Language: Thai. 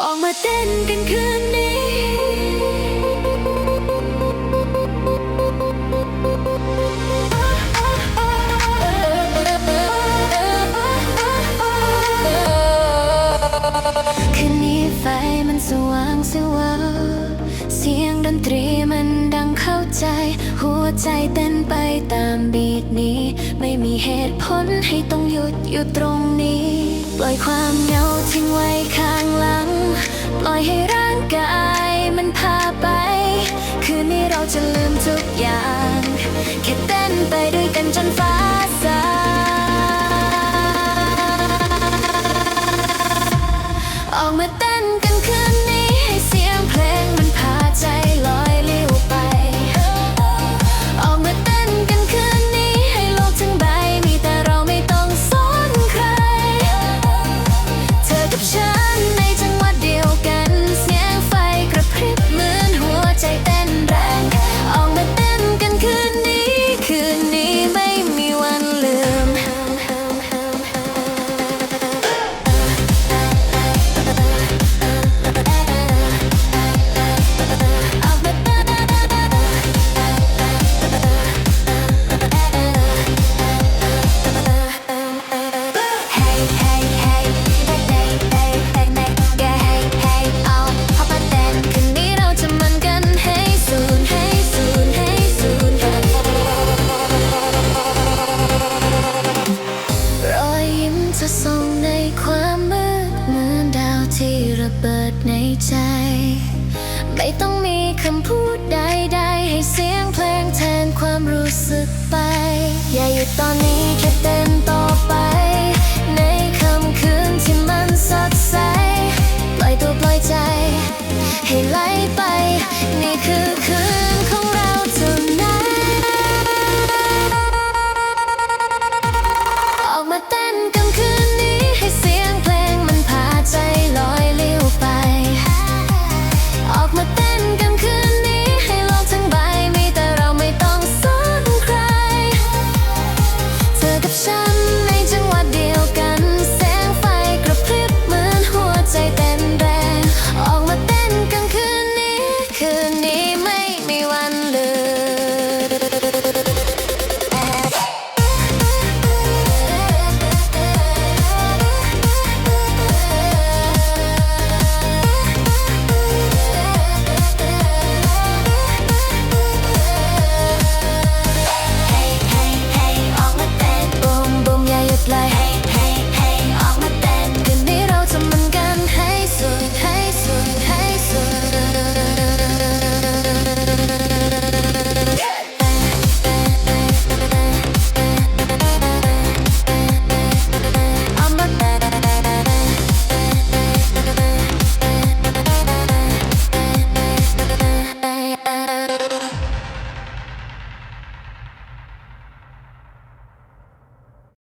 ออกมาเต้นกันคืนนี้ คืนนี้ไฟมันสว่างสว่างเสียงดนตรีมันดังเข้าใจ หัวใจเต้นไปตามบีทนี้ ไม่มีเหตุผลให้ต้องหยุดอยู่ตรงนี้ ปล่อยความเหงาทิ้งไว้ข้างหลัง ปล่อยให้ร่างกายมันพาไป คืนนี้เราจะลืมทุกอย่าง แค่เต้นไปด้วยกันจนฟ้าสางออกมาเต้นกันคืนนี้ ดในใจ ไม่ต้องมีคำพูดใดๆ ให้เสียงเพลงแทนความรู้สึกไป อย่าหยุดตอนนี้แค่เต้นต่อไป ในคำคืนที่มันสดใส ปล่อยตัวปล่อยใจ ให้ไหลไป นี่คือ like